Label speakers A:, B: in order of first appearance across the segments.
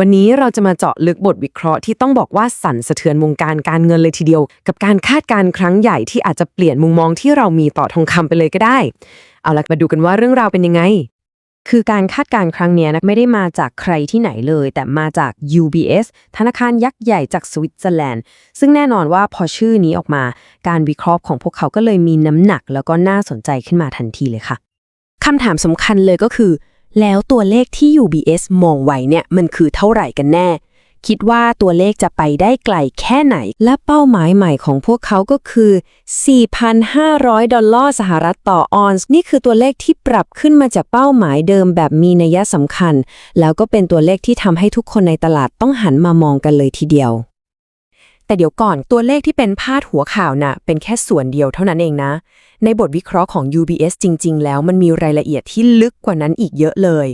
A: วันนี้เราจะมาเจาะลึกบทวิเคราะห์ที่ต้องบอกว่าสั่นสะเทือนวงการการเงินเลยทีเดียว กับการคาดการณ์ครั้งใหญ่ที่อาจจะเปลี่ยนมุมมองที่เรามีต่อทองคำไปเลยก็ได้ เอาล่ะมาดูกันว่าเรื่องราวเป็นยังไง คือการคาดการณ์ครั้งนี้นะไม่ได้มาจากใครที่ไหนเลย แต่มาจาก UBS ธนาคารยักษ์ใหญ่จากสวิตเซอร์แลนด์ ซึ่งแน่นอนว่าพอชื่อนี้ออกมา การวิเคราะห์ของพวกเขาก็เลยมีน้ำหนัก แล้วก็น่าสนใจขึ้นมาทันทีเลยค่ะคำถามสำคัญเลยก็คือ แล้วตัวเลขที่ UBS มองไว้เนี่ยมันคือเท่าไหร่กันแน่ คิดว่าตัวเลขจะไปได้ไกลแค่ไหน และเป้าหมายใหม่ของพวกเขาก็คือ 4,500 ดอลลาร์สหรัฐต่อออนซ์ นี่คือตัวเลขที่ปรับขึ้นมาจากเป้าหมายเดิมแบบมีนัยสำคัญ แล้วก็เป็นตัวเลขที่ทำให้ทุกคนในตลาดต้องหันมามองกันเลยทีเดียว แต่เดี๋ยวก่อนตัวเลขที่เป็นพาดหัวข่าวน่ะ เป็นแค่ส่วนเดียวเท่านั้นเองนะ ในบทวิเคราะห์ของ UBS จริง ๆ แล้วมันมีรายละเอียดที่ลึกกว่านั้นอีกเยอะเลย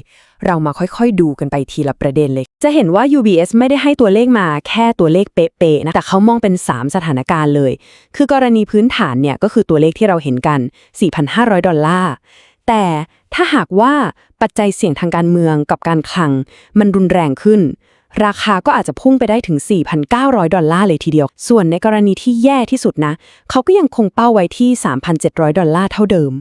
A: เรามาค่อยๆ ดูกันไปทีละประเด็นเลย จะเห็นว่า UBS ไม่ได้ให้ตัวเลขมาแค่ตัวเลขเป๊ะๆนะ แต่เขามองเป็น 3 สถานการณ์เลย คือกรณีพื้นฐานเนี่ยก็คือตัวเลขที่เราเห็นกัน 4,500 ดอลลาร์แต่ถ้าหากว่าปัจจัยเสี่ยงทางการเมืองกับการคลัง มันรุนแรงขึ้น ราคาก็อาจจะพุ่งไปได้ถึง 4,900 ดอลลาร์เลยทีเดียว ส่วนในกรณีที่แย่ที่สุดนะ เขาก็ยังคงเป้าไว้ที่ 3,700 ดอลลาร์เท่าเดิม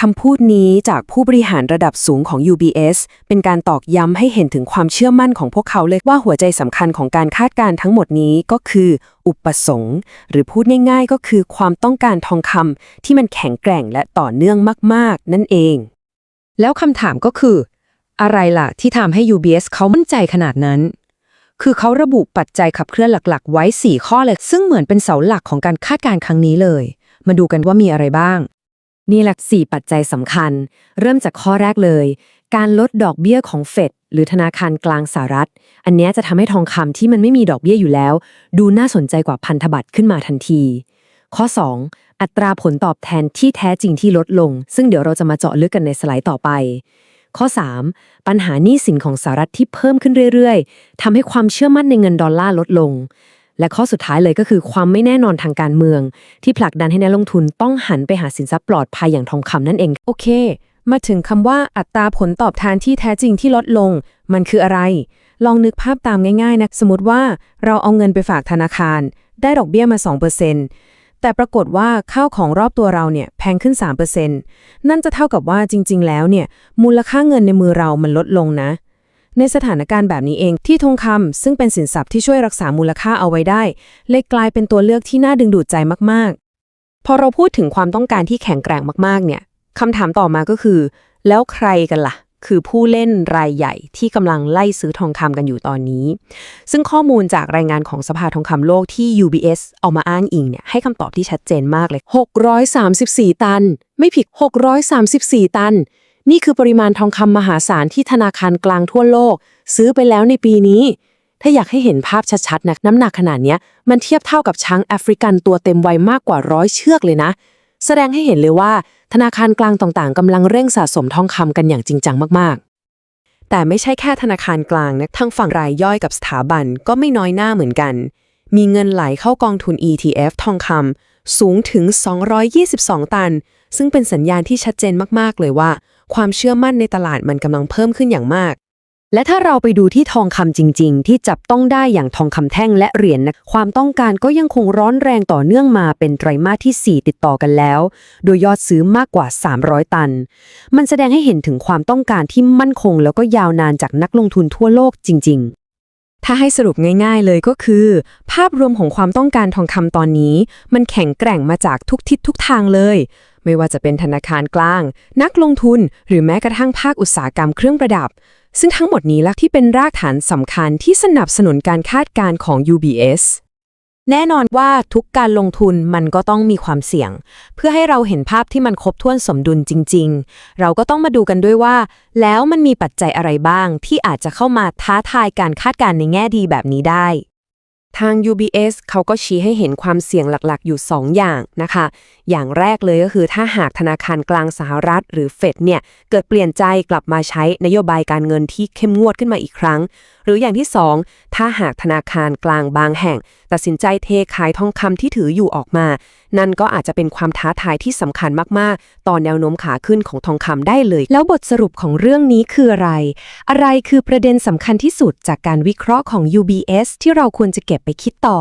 A: คำพูดนี้จากผู้บริหารระดับสูงของ UBS เป็นการตอกย้ำให้เห็นถึงความเชื่อมั่นของพวกเขาเลยว่าหัวใจสำคัญของการคาดการณ์ทั้งหมดนี้ก็คือ อุปสงค์ หรือพูดง่ายๆ ก็คือความต้องการทองคำที่มันแข็งแกร่งและต่อเนื่องมากๆ นั่นเอง
B: แล้วคำถามก็คือ อะไรล่ะที่ทำให้ UBS เขามั่นใจขนาดนั้น คือเขาระบุปัจจัยขับเคลื่อนหลักๆ ไว้ 4 ข้อเลย ซึ่งเหมือนเป็นเสาหลักของการคาดการณ์ครั้งนี้เลย มาดูกันว่ามีอะไรบ้าง
A: นี่แหละสี่ปัจจัยสำคัญ เริ่มจากข้อแรกเลย การลดดอกเบี้ยของเฟดหรือธนาคารกลางสหรัฐ อันนี้จะทำให้ทองคำที่มันไม่มีดอกเบี้ยอยู่แล้ว ดูน่าสนใจกว่าพันธบัตรขึ้นมาทันที ข้อ 2 อัตราผลตอบแทนที่แท้จริงที่ลดลง ซึ่งเดี๋ยวเราจะมาเจาะลึกกันในสไลด์ต่อไป ข้อ 3 ปัญหาหนี้สินของสหรัฐที่เพิ่มขึ้นเรื่อยๆทำให้ความเชื่อมั่นในเงินดอลลาร์ลดลง และข้อสุดท้ายเลยก็คือความไม่แน่นอนทางการเมือง ที่ผลักดันให้นักลงทุนต้องหันไปหาสินทรัพย์ปลอดภัยอย่างทองคำนั่นเอง
B: โอเค มาถึงคำว่าอัตราผลตอบแทนที่แท้จริงที่ลดลง มันคืออะไร ลองนึกภาพตามง่ายๆนะ สมมติว่าเราเอาเงินไปฝากธนาคาร ได้ดอกเบี้ยมา 2% แต่ปรากฏว่าข้าวของรอบตัวเราเนี่ยแพงขึ้น 3%นั่นจะเท่ากับว่าจริง ๆ แล้วเนี่ยมูลค่าเงินในมือเรามันลดลงนะ ในสถานการณ์แบบนี้เองที่ทองคำซึ่งเป็นสินทรัพย์ที่ช่วยรักษามูลค่าเอาไว้ได้ เลยกลายเป็นตัวเลือกที่น่าดึงดูดใจมากๆ
A: พอเราพูดถึงความต้องการที่แข็งแกร่งมากๆเนี่ยคำถามต่อมาก็คือ แล้วใครกันล่ะ คือผู้เล่นรายใหญ่ที่กำลังไล่ซื้อทองคำกันอยู่ตอนนี้ ซึ่งข้อมูลจากรายงานของสภาทองคำโลกที่ UBS เอามาอ้างอิงเนี่ยให้คำตอบที่ชัดเจนมากเลย 634 ตัน ไม่ผิด 634 ตัน นี่คือปริมาณทองคำมหาศาลที่ธนาคารกลางทั่วโลก ซื้อไปแล้วในปีนี้ ถ้าอยากให้เห็นภาพชัดๆนะน้ำหนักขนาดนี้มันเทียบเท่ากับช้างแอฟริกันตัวเต็มวัยมากกว่าร้อยเชือกเลยนะ แสดงให้เห็นเลยว่า ธนาคารกลางต่างๆกำลังเร่งสะสมทองคำกันอย่างจริงจังมากๆ แต่ไม่ใช่แค่ธนาคารกลางนะทางฝั่งรายย่อยกับสถาบันก็ไม่น้อยหน้าเหมือนกัน มีเงินไหลเข้ากองทุน ETF ทองคำสูงถึง 222 ตัน ซึ่งเป็นสัญญาณที่ชัดเจนมากๆ เลยว่า ความเชื่อมั่นในตลาดมันกำลังเพิ่มขึ้นอย่างมาก และถ้าเราไปดูที่ทองคำจริง ๆ ที่จับต้องได้อย่างทองคำแท่งและเหรียญนะความต้องการก็ยังคงร้อนแรงต่อเนื่องมาเป็นไตรมาสที่ 4 ติดต่อกันแล้ว โดยยอดซื้อมากกว่า 300 ตัน มันแสดงให้เห็นถึงความต้องการที่มั่นคง แล้วก็ยาวนานจากนักลงทุนทั่วโลกจริง ๆถ้าให้สรุปง่ายๆเลยก็คือ ภาพรวมของความต้องการทองคำตอนนี้ มันแข็งแกร่งมาจากทุกทิศทุกทางเลย ไม่ว่าจะเป็นธนาคารกลาง นักลงทุน หรือแม้กระทั่งภาคอุตสาหกรรมเครื่องประดับ ซึ่งทั้งหมดนี้ละที่เป็นรากฐานสำคัญที่สนับสนุนการคาดการณ์ของ UBS แน่นอนว่าทุกการลงทุนมันก็ต้องมีความเสี่ยง เพื่อให้เราเห็นภาพที่มันครบถ้วนสมดุลจริง ๆ เราก็ต้องมาดูกันด้วยว่า แล้วมันมีปัจจัยอะไรบ้างที่อาจจะเข้ามาท้าทายการคาดการณ์ในแง่ดีแบบนี้ได้ ทาง UBS เขาก็ชี้ให้เห็นความเสี่ยงหลักๆ อยู่ 2 อย่างนะคะ อย่างแรกเลยก็คือถ้าหากธนาคารกลางสหรัฐ หรือเฟดเนี่ย เกิดเปลี่ยนใจกลับมาใช้นโยบายการเงินที่เข้มงวดขึ้นมาอีกครั้ง รืออย่างที่ 2 ถ้าหากธนาคารกลางบางแห่ง ตัดสินใจเทขายทองคำที่ถืออยู่ออกมา นั่นก็อาจจะเป็นความท้าทายที่สำคัญมากๆ ต่อแนวโน้มขาขึ้นของทองคำได้เลย
B: แล้วบทสรุปของเรื่องนี้คืออะไร อะไรคือประเด็นสำคัญที่สุดจากการวิเคราะห์ของ UBS ที่เราควรจะเก็บไปคิดต่อ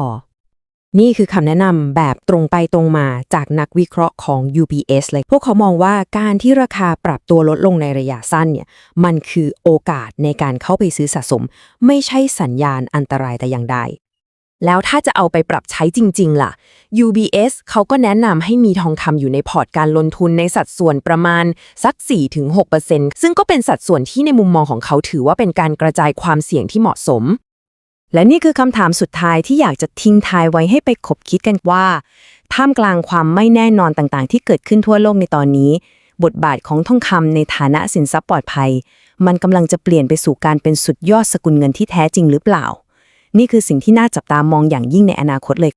A: นี่คือคำแนะนำแบบตรงไปตรงมาจากนักวิเคราะห์ของ UBS เลย พวกเขามองว่าการที่ราคาปรับตัวลดลงในระยะสั้นเนี่ย มันคือโอกาสในการเข้าไปซื้อสะสม ไม่ใช่สัญญาณอันตรายแต่อย่างใด แล้วถ้าจะเอาไปปรับใช้จริง ๆ ล่ะ UBS เขาก็แนะนำให้มีทองคำอยู่ในพอร์ตการลงทุนในสัดส่วนประมาณสัก 4-6%ซึ่งก็เป็นสัดส่วนที่ในมุมมองของเขาถือว่าเป็นการกระจายความเสี่ยงที่เหมาะสม และนี่คือคำถามสุดท้ายที่อยากจะทิ้งทายไว้ให้ไปคบคิดกันว่า ท่ามกลางความไม่แน่นอนต่างๆ ที่เกิดขึ้นทั่วโลกในตอนนี้ บทบาทของทองคำในฐานะสินทรัพย์ปลอดภัย มันกำลังจะเปลี่ยนไปสู่การเป็นสุดยอดสกุลเงินที่แท้จริงหรือเปล่า นี่คือสิ่งที่น่าจับตามองอย่างยิ่งในอนาคตเลย